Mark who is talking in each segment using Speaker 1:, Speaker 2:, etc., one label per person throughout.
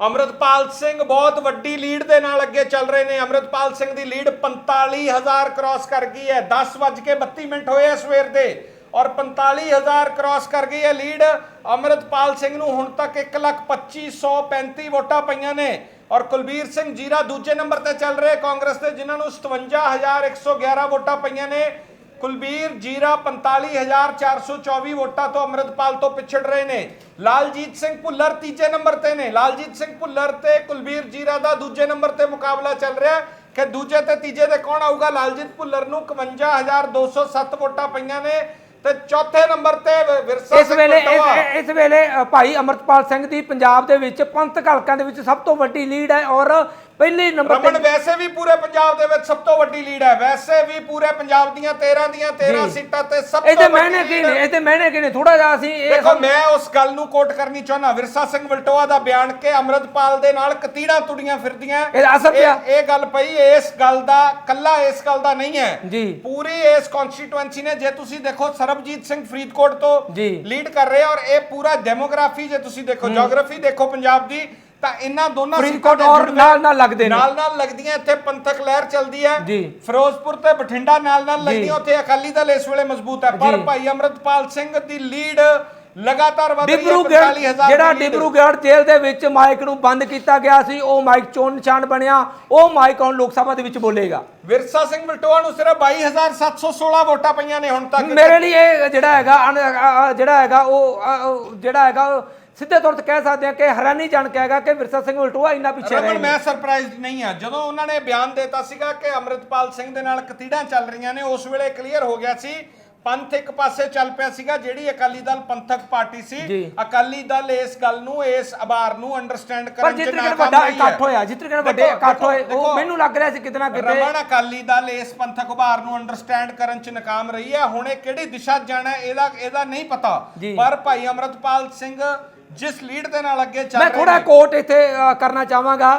Speaker 1: ਅਮਰਤਪਾਲ ਸਿੰਘ ਬਹੁਤ ਵੱਡੀ ਲੀਡ ਦੇ ਨਾਲ ਅੱਗੇ ਚੱਲ ਰਹੇ ਨੇ। ਅਮਰਤਪਾਲ ਸਿੰਘ ਦੀ ਲੀਡ 45000 ਕ੍ਰਾਸ ਕਰ ਗਈ ਹੈ। 10:32 ਮਿੰਟ ਹੋਏ ਆ ਸਵੇਰ ਦੇ ਔਰ 45000 ਕ੍ਰਾਸ ਕਰ ਗਈ ਹੈ ਲੀਡ ਅਮਰਤਪਾਲ ਸਿੰਘ ਨੂੰ ਹੁਣ ਤੱਕ 1,2535 ਵੋਟਾਂ ਪਈਆਂ ਨੇ ਔਰ ਕੁਲਬੀਰ ਸਿੰਘ ਜੀਰਾ ਦੂਜੇ ਨੰਬਰ ਤੇ ਚੱਲ ਰਹੇ ਕਾਂਗਰਸ ਦੇ ਜਿਨ੍ਹਾਂ ਨੂੰ 57111 ਵੋਟਾਂ ਪਈਆਂ ਨੇ। ਕੁਲਬੀਰ ਜੀਰਾ 45424 ਵੋਟਾਂ ਤੋਂ ਅਮਰਤਪਾਲ ਤੋਂ ਪਿਛੜ ਰਹੇ ਨੇ। ਲਾਲਜੀਤ ਸਿੰਘ ਭੁੱਲਰ ਤੀਜੇ ਨੰਬਰ ਤੇ ਨੇ। ਲਾਲਜੀਤ ਸਿੰਘ ਭੁੱਲਰ ਤੇ ਕੁਲਬੀਰ ਜੀਰਾ ਦਾ ਦੂਜੇ ਨੰਬਰ ਤੇ ਮੁਕਾਬਲਾ ਚੱਲ ਰਿਹਾ ਹੈ। ਕਿ ਦੂਜੇ ਤੇ ਤੀਜੇ ਤੇ ਕੌਣ ਆਊਗਾ? ਲਾਲਜੀਤ ਭੁੱਲਰ ਨੂੰ 51207 ਵੋਟਾਂ ਪਈਆਂ ਨੇ। ਤੇ ਚੌਥੇ ਨੰਬਰ ਤੇ ਵਿਰਸਾ
Speaker 2: ਇਸ ਵੇਲੇ। ਇਸ- ਇਸ ਵੇਲੇ ਅ, ਭਾਈ ਅਮਰਤਪਾਲ ਸਿੰਘ ਦੀ ਪੰਜਾਬ ਦੇ ਵਿੱਚ ਪੰਥਕ ਹਲਕਿਆਂ ਦੇ ਵਿੱਚ ਸਭ ਤੋਂ ਵੱਡੀ ਲੀਡ ਹੈ ਔਰ ਪਹਿਲੇ ਨੰਬਰ
Speaker 1: ਰਮਨ
Speaker 2: ਤੇ
Speaker 1: ਵੈਸੇ ਵੀ ਪੂਰੇ ਪੰਜਾਬ ਦੇ ਵਿੱਚ ਸਭ ਤੋਂ ਵੱਡੀ ਲੀਡ ਹੈ ਵੈਸੇ ਵੀ ਪੂਰੇ ਪੰਜਾਬ ਦੀਆਂ 13 ਦੀਆਂ 13
Speaker 2: ਜੀ।
Speaker 1: ਸੀਟਾਂ ਤੇ ਸਭ
Speaker 2: ਇਹਦੇ
Speaker 1: ਤੋਂ ਵੱਡੀ
Speaker 2: ਮਹਿਨੇ ਕੀ
Speaker 1: lead
Speaker 2: ਨੇ ਇਹਦੇ ਮਹਿਨੇ ਕੀ ਨੇ ਥੋੜਾ ਜਿਹਾ ਅਸੀਂ ਇਹ
Speaker 1: ਦੇਖੋ ਮੈਂ ਉਸ ਗੱਲ ਨੂੰ ਕੋਟ ਕਰਨੀ ਚਾਹੁੰਦਾ ਵਿਰਸਾ ਸਿੰਘ ਵਲਟੋਆ ਦਾ ਬਿਆਨ ਕਿ ਅਮਰਤਪਾਲ ਦੇ ਨਾਲ ਕਤੀੜਾਂ ਤੁੜੀਆਂ ਫਿਰਦੀਆਂ
Speaker 2: ਇਹਦਾ ਅਸਰ
Speaker 1: ਇਹ-
Speaker 2: ਪਿਆ।
Speaker 1: ਇਹ ਗੱਲ ਪਈ ਇਸ ਗੱਲ ਦਾ ਕੱਲਾ ਇਸ ਗੱਲ ਦਾ ਨਹੀਂ ਹੈ
Speaker 2: ਜੀ।
Speaker 1: ਪੂਰੀ ਇਸ ਕਨਸਟੀਟੂਐਂਸੀ ਨੇ ਜੇ ਤੁਸੀਂ ਦੇਖੋ ਸਰਬਜੀਤ ਸਿੰਘ ਫਰੀਦਕੋਟ ਤੋਂ। ਲੀਡ ਕਰ ਰਹੇ ਆ ਔਰ ਇਹ ਪੂਰਾ ਡੈਮੋਗ੍ਰਾਫੀ ਜੇ ਤੁਸੀਂ ਦੇਖੋ ਜੀਓਗ੍ਰਾਫੀ ਦੇਖੋ ਪੰਜਾਬ ਦੀ ਤਾਂ ਇਹਨਾਂ ਦੋਨਾਂ
Speaker 2: ਫਰੀਦਕੋਟ ਔਰ ਨਾਲ- ਨਾਲ ਲੱਗਦੇ ਨੇ।
Speaker 1: ਨਾਲ ਨਾਲ ਲੱਗਦੀਆਂ ਇੱਥੇ ਪੰਥਕ ਲਹਿਰ ਚੱਲਦੀ ਹੈ। ਫਿਰੋਜ਼ਪੁਰ ਤੇ ਬਠਿੰਡਾ ਨਾਲ ਨਾਲ। ਲੱਗਦੀਆਂ ਉੱਥੇ ਅਕਾਲੀ ਦਲ ਇਸ ਵੇਲੇ ਮਜ਼ਬੂਤ ਹੈ ਪਰ। ਭਾਈ ਅਮਰਤਪਾਲ ਸਿੰਘ ਦੀ ਲੀਡ ਲਗਾਤਾਰ ਵਧ ਰਹੀ ਹੈ
Speaker 2: ਡਿਬਰੂਗੜ੍ਹ
Speaker 1: 45000
Speaker 2: ਜਿਹੜਾ। ਡਿਬਰੂਗੜ੍ਹ ਜੇਲ੍ਹ ਦੇ ਵਿੱਚ ਮਾਈਕ ਨੂੰ ਬੰਦ ਕੀਤਾ ਗਿਆ ਸੀ ਉਹ ਮਾਈਕ ਚੋਣ ਨਿਸ਼ਾਨ ਬਣਿਆ ਉਹ ਮਾਈਕ ਹੁਣ ਲੋਕ ਸਭਾ ਦੇ ਵਿੱਚ ਬੋਲੇਗਾ।
Speaker 1: ਵਿਰਸਾ ਸਿੰਘ ਬਲਟੋਆ ਨੂੰ ਸਿਰਫ 22716 ਵੋਟਾਂ ਪਈਆਂ ਨੇ ਹੁਣ ਤੱਕ।
Speaker 2: ਮੇਰੇ ਲਈ ਇਹ ਜਿਹੜਾ ਹੈਗਾ ਜਿਹੜਾ ਹੈਗਾ ਉਹ ਜਿਹੜਾ ਹੈਗਾ ਸਿੱਧੇ ਤੌਰ ਤੇ ਕਹਿ ਸਕਦੇ ਹਾਂ ਕਿ ਹੈਰਾਨੀ ਜਾਣ ਕੇ ਹੈਗਾ ਕਿ ਵਿਰਸਾ ਸਿੰਘ ਉਲਟੂਆ ਇੰਨਾ ਪਿੱਛੇ ਰਹੇ
Speaker 1: ਮੈਂ ਸਰਪ੍ਰਾਈਜ਼ਡ ਨਹੀਂ ਆ ਜਦੋਂ ਉਹਨਾਂ ਨੇ ਬਿਆਨ ਦਿੱਤਾ ਸੀਗਾ ਕਿ ਅਮਰਿਤਪਾਲ ਸਿੰਘ ਦੇ ਨਾਲ ਕਤੀੜਾਂ ਚੱਲ ਰਹੀਆਂ ਨੇ ਉਸ ਵੇਲੇ ਕਲੀਅਰ ਹੋ ਗਿਆ ਸੀ ਪੰਥ ਇੱਕ ਪਾਸੇ ਚੱਲ ਪਿਆ ਸੀਗਾ ਜਿਹੜੀ ਅਕਾਲੀ ਦਲ ਪੰਥਕ ਪਾਰਟੀ ਸੀ। ਅਕਾਲੀ ਦਲ ਇਸ ਗੱਲ ਨੂੰ ਇਸ ਆਭਾਰ ਨੂੰ ਅੰਡਰਸਟੈਂਡ ਕਰਨ ਚ ਨਾਕਾਮ
Speaker 2: ਵੱਡਾ। ਇਕੱਠ ਹੋਇਆ ਜਿੱਤ ਕਿ ਵੱਡੇ ਇਕੱਠ ਹੋਏ ਉਹ ਮੈਨੂੰ ਲੱਗ ਰਿਹਾ ਸੀ ਕਿਤੇ ਨਾ ਕਿਤੇ
Speaker 1: ਰਮਨ ਅਕਾਲੀ ਦਲ ਇਸ ਪੰਥਕ ਉਭਾਰ ਨੂੰ ਅੰਡਰਸਟੈਂਡ ਕਰਨ ਚ ਨਾਕਾਮ ਰਹੀ ਹੈ ਹੁਣ ਇਹ ਕਿਹੜੀ ਦਿਸ਼ਾ ਜਾਣਾ ਹੈ, ਇਹਦਾ ਇਹਦਾ ਨਹੀਂ ਪਤਾ। ਪਰ ਭਾਈ ਅਮਰਤਪਾਲ ਸਿੰਘ ਜਿਸ ਲੀਡ ਦੇ ਨਾਲ ਅੱਗੇ ਚੱਲ
Speaker 2: ਮੈਂ
Speaker 1: ਰਹੇ
Speaker 2: ਥੋੜਾ
Speaker 1: ਨੇ
Speaker 2: ਕੋਟ ਇੱਥੇ ਕਰਨਾ ਚਾਹਾਂਗਾ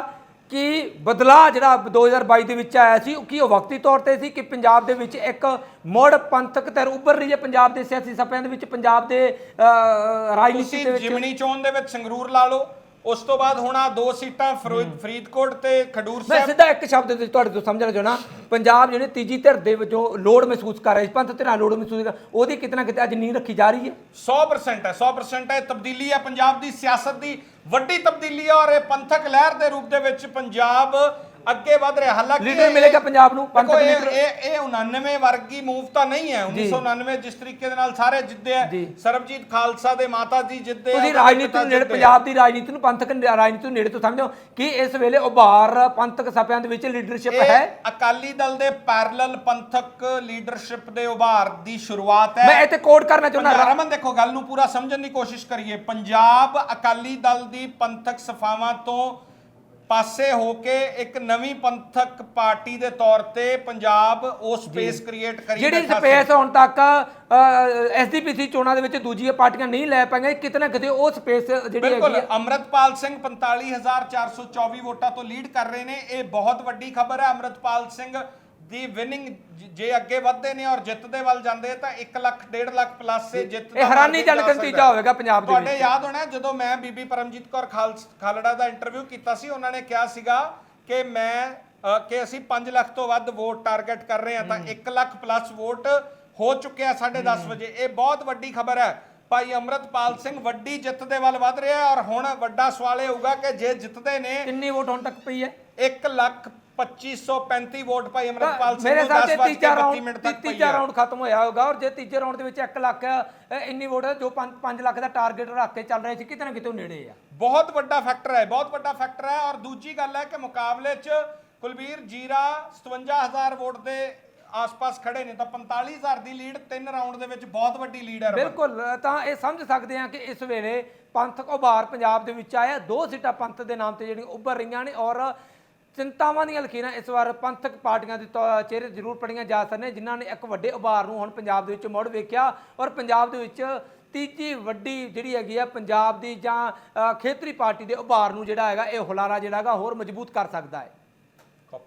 Speaker 2: ਕਿ ਬਦਲਾਅ ਜਿਹੜਾ 2022 ਦੇ ਵਿੱਚ ਆਇਆ ਸੀ ਉਹ ਕੀ ਉਹ ਵਕਤੀ ਤੌਰ ਤੇ ਸੀ ਕਿ ਪੰਜਾਬ ਦੇ ਵਿੱਚ ਇੱਕ ਮੁੜ ਪੰਥਕ ਧਿਰ ਉੱਭਰ ਰਹੀ ਹੈ? ਪੰਜਾਬ ਦੇ ਸਿਆਸੀ ਸਭਿਆਂ ਦੇ ਵਿੱਚ ਪੰਜਾਬ ਦੇ ਰਾਜਨੀਤੀ ਦੇ ਵਿੱਚ?
Speaker 1: ਜਿਮਨੀ ਚੋਣ ਦੇ ਵਿੱਚ ਸੰਗਰੂਰ ਲਾ ਲਓ ਉਸ ਤੋਂ ਬਾਅਦ ਹੁਣ ਆ ਦੋ ਸੀਟਾਂ ਫਰੋ- ਫਰੀਦਕੋਟ ਤੇ ਖਡੂਰ
Speaker 2: ਮੈਂ
Speaker 1: ਸਾਹਿਬ।
Speaker 2: ਸਿੱਧਾ ਇੱਕ ਸ਼ਬਦ ਦੇ ਤੁਹਾਡੇ ਤੋਂ ਸਮਝਣਾ ਚਾਹਣਾ ਪੰਜਾਬ ਜਿਹੜੇ ਤੀਜੀ ਧਿਰ ਦੇ ਵਜੋਂ ਲੋੜ ਮਹਿਸੂਸ ਕਰ ਰਿਹਾ ਪੰਥ ਧਿਰਾਂ ਲੋੜ ਮਹਿਸੂਸ ਕਰ ਉਹਦੀ ਕਿਤੇ ਨਾ ਕਿਤੇ ਅੱਜ ਨੀਂਹ ਰੱਖੀ ਜਾ ਰਹੀ ਹੈ।
Speaker 1: 100% ਹੈ 100% ਹੈ ਤਬਦੀਲੀ ਹੈ ਪੰਜਾਬ ਦੀ ਸਿਆਸਤ ਦੀ ਵੱਡੀ ਤਬਦੀਲੀ ਹੈ ਔਰ ਇਹ ਪੰਥਕ ਲਹਿਰ ਦੇ ਰੂਪ ਦੇ ਵਿੱਚ ਪੰਜਾਬ ਅੱਗੇ ਵਧ ਰਿਹਾ। ਹਾਲਾਂਕਿ
Speaker 2: ਲੀਡਰ ਮਿਲੇਗਾ ਪੰਜਾਬ ਨੂੰ,
Speaker 1: ਇਹ-
Speaker 2: ਲੀਡਰ।
Speaker 1: ਇਹ ਇਹ 99 ਵਰਗੀ ਮੂਵ ਤਾਂ ਨਹੀਂ ਹੈ। 1999 ਜਿਸ ਤਰੀਕੇ ਦੇ ਨਾਲ ਸਾਰੇ ਜਿੱਦੇ ਆ। ਸਰਬਜੀਤ ਖਾਲਸਾ ਦੇ ਮਾਤਾ ਜੀ ਜਿੱਦੇ
Speaker 2: ਤੁਸੀਂ ਰਾਜਨੀਤੀ ਨੂੰ ਨੇੜੇ। ਪੰਜਾਬ ਦੀ ਰਾਜਨੀਤੀ ਨੂੰ ਪੰਥਕ ਰਾਜਨੀਤੀ ਨੂੰ ਨੇੜੇ ਤੋਂ ਸਮਝੋ ਕਿ ਇਸ ਵੇਲੇ ਉਭਾਰ ਪੰਥਕ ਸਭਿਆਂ ਦੇ ਵਿੱਚ ਲੀਡਰਸ਼ਿਪ ਹੈ।
Speaker 1: ਅਕਾਲੀ ਦਲ ਦੇ ਪੈਰਲਲ ਪੰਥਕ ਲੀਡਰਸ਼ਿਪ ਦੇ ਉਭਾਰ ਦੀ ਸ਼ੁਰੂਆਤ ਹੈ।
Speaker 2: ਮੈਂ ਇੱਥੇ ਕੋਡ ਕਰਨਾ ਚਾਹੁੰਦਾ
Speaker 1: ਰਮਨ ਦੇਖੋ ਗੱਲ ਨੂੰ ਪੂਰਾ ਸਮਝਣ ਦੀ ਕੋਸ਼ਿਸ਼ ਕਰੀਏ। ਪੰਜਾਬ ਅਕਾਲੀ ਦਲ ਦੀ ਪੰਥਕ ਸਫਾਵਾਂ ਤੋਂ ਪਾਸੇ ਹੋ ਕੇ ਇੱਕ ਨਵੀਂ ਪੰਥਕ ਪਾਰਟੀ ਦੇ ਤੌਰ ਤੇ ਪੰਜਾਬ ਉਹ ਸਪੇਸ ਕ੍ਰੀਏਟ ਕਰੀ
Speaker 2: ਜਿਹੜੀ। ਸਪੇਸ ਹੁਣ ਤੱਕ ਐਸਡੀਪੀਸੀ ਚੋਣਾਂ ਦੇ ਵਿੱਚ ਦੂਜੀਆਂ ਪਾਰਟੀਆਂ ਨਹੀਂ ਲੈ ਪਾਈਆਂ ਕਿਤੇ ਨਾ ਕਿਤੇ ਉਹ ਸਪੇਸ ਜਿਹੜੀ
Speaker 1: ਬਿਲਕੁਲ
Speaker 2: ਹੈਗੀ ਹੈ
Speaker 1: ਅਮਰਤਪਾਲ ਸਿੰਘ 45424 ਵੋਟਾਂ ਤੋਂ ਲੀਡ ਕਰ ਰਹੇ ਨੇ ਇਹ ਬਹੁਤ ਵੱਡੀ ਖਬਰ ਹੈ ਅਮਰਤਪਾਲ ਸਿੰਘ ਦੀ ਵਿਨਿੰਗ ਜੇ ਅੱਗੇ ਵੱਧਦੇ ਨੇ ਔਰ ਜਿੱਤ ਦੇ ਵੱਲ ਜਾਂਦੇ ਤਾਂ 1 ਲੱਖ 1.5 ਲੱਖ ਪਲੱਸ ਇਹ ਜਿੱਤ
Speaker 2: ਇਹ ਹੈਰਾਨੀ
Speaker 1: margin
Speaker 2: ਜਨਕ
Speaker 1: ਜਾ ਸਕਦਾ।
Speaker 2: ਨਤੀਜਾ। ਹੋਵੇਗਾ ਪੰਜਾਬ ਦੇ
Speaker 1: ਤੁਹਾਡੇ
Speaker 2: ਵਿੱਚ।
Speaker 1: ਯਾਦ ਹੋਣਾ ਜਦੋਂ ਮੈਂ ਬੀਬੀ ਪਰਮਜੀਤ ਕੌਰ ਖਾਲੜਾ ਦਾ ਇੰਟਰਵਿਊ ਕੀਤਾ ਸੀ ਉਹਨਾਂ ਨੇ ਕਿਹਾ ਸੀਗਾ ਕਿ ਮੈਂ ਕਿ ਅਸੀਂ 5 ਲੱਖ ਤੋਂ ਵੱਧ ਵੋਟ ਟਾਰਗੇਟ ਕਰ ਰਹੇ ਹਾਂ ਤਾਂ 1 ਲੱਖ ਪਲੱਸ ਵੋਟ ਹੋ ਚੁੱਕਿਆ 10:30 ਵਜੇ। ਇਹ ਬਹੁਤ ਵੱਡੀ ਖਬਰ ਹੈ। ਭਾਈ ਅਮਰਤਪਾਲ ਸਿੰਘ ਵੱਡੀ ਜਿੱਤ ਦੇ ਵੱਲ ਵੱਧ ਰਿਹਾ ਔਰ ਹੁਣ ਵੱਡਾ ਸਵਾਲ ਇਹ ਹੋਊਗਾ ਕਿ ਜੇ ਜਿੱਤਦੇ ਨੇ
Speaker 2: ਕਿੰਨੀ ਵੋਟ ਹੁਣ ਤੱਕ ਪਈ ਹੈ?
Speaker 1: 1 ਲੱਖ 2535 ਵੋਟ ਭਾਈ ਅਮਰਤਪਾਲ ਸਿੰਘ
Speaker 2: ਮੇਰੇ
Speaker 1: ਨੂੰ
Speaker 2: ਹਿਸਾਬ
Speaker 1: 10
Speaker 2: ਤੇ
Speaker 1: ਵੱਜ ਕੇ
Speaker 2: ਤੀਜਾ
Speaker 1: 32 ਮਿੰਟ
Speaker 2: ਰਾਉਂਡ
Speaker 1: ਤੱਕ ਪਈ
Speaker 2: ਤੀਜਾ ਰਾਉਂਡ ਖਤਮ ਹੋਇਆ ਹੋਗਾ ਔਰ ਜੇ ਤੀਜੇ ਰਾਉਂਡ ਦੇ ਵਿੱਚ 1 ਲੱਖ ਅ, ਇੰਨੀ ਵੋਟ ਜੋ 5 5 ਲੱਖ ਦਾ ਟਾਰਗੇਟ ਰੱਖ ਕੇ ਚੱਲ ਰਹੇ ਸੀ ਕਿਤੇ ਨਾ ਕਿਤੇ ਉਹ ਨੇੜੇ ਆ
Speaker 1: ਬਹੁਤ ਵੱਡਾ ਫੈਕਟਰ ਹੈ ਬਹੁਤ ਵੱਡਾ ਫੈਕਟਰ ਹੈ ਔਰ ਦੂਜੀ ਗੱਲ ਹੈ ਕਿ ਮੁਕਾਬਲੇ 'ਚ ਕੁਲਬੀਰ ਜੀਰਾ 57000 ਵੋਟ ਦੇ ਆਸ-ਪਾਸ ਖੜੇ ਨੇ ਤਾਂ 45000 ਦੀ ਲੀਡ ਤਿੰਨ ਰਾਉਂਡ ਦੇ ਵਿੱਚ ਬਹੁਤ ਵੱਡੀ ਲੀਡ ਹੈ ਰਮਨ।
Speaker 2: ਬਿਲਕੁਲ ਤਾਂ ਇਹ ਸਮਝ ਸਕਦੇ ਹਾਂ ਕਿ ਇਸ ਵੇਲੇ ਪੰਥਕ ਉਭਾਰ ਪੰਜਾਬ ਦੇ ਵਿੱਚ ਆਇਆ ਦੋ ਸੀਟਾਂ ਪੰਥ ਦੇ ਨਾਮ ਤੇ ਜਿਹੜੀਆਂ ਉੱਭਰ ਰਹੀਆਂ ਨੇ ਔਰ ਚਿੰਤਾਵਾਂ ਦੀਆਂ ਲਕੀਰਾਂ ਇਸ ਵਾਰ ਪੰਥਕ ਪਾਰਟੀਆਂ ਦੇ ਤੌ- ਚਿਹਰੇ ਜ਼ਰੂਰ ਪੜੀਆਂ ਜਾ ਸਕਦੀਆਂ ਜਿਨ੍ਹਾਂ ਨੇ ਇੱਕ ਵੱਡੇ ਉਭਾਰ ਨੂੰ ਹੁਣ ਪੰਜਾਬ ਦੇ ਵਿੱਚ ਮੁੜ ਵੇਖਿਆ ਔਰ ਪੰਜਾਬ ਦੇ ਵਿੱਚ ਤੀਜੀ ਵੱਡੀ ਜਿਹੜੀ ਹੈਗੀ ਆ ਪੰਜਾਬ ਦੀ ਜਾਂ ਖੇਤਰੀ ਪਾਰਟੀ ਦੇ ਉਭਾਰ ਨੂੰ ਜਿਹੜਾ ਹੈਗਾ ਇਹ ਹੁਲਾਰਾ ਜਿਹੜਾ ਹੈਗਾ ਹੋਰ ਮਜ਼ਬੂਤ ਕਰ ਸਕਦਾ ਹੈ।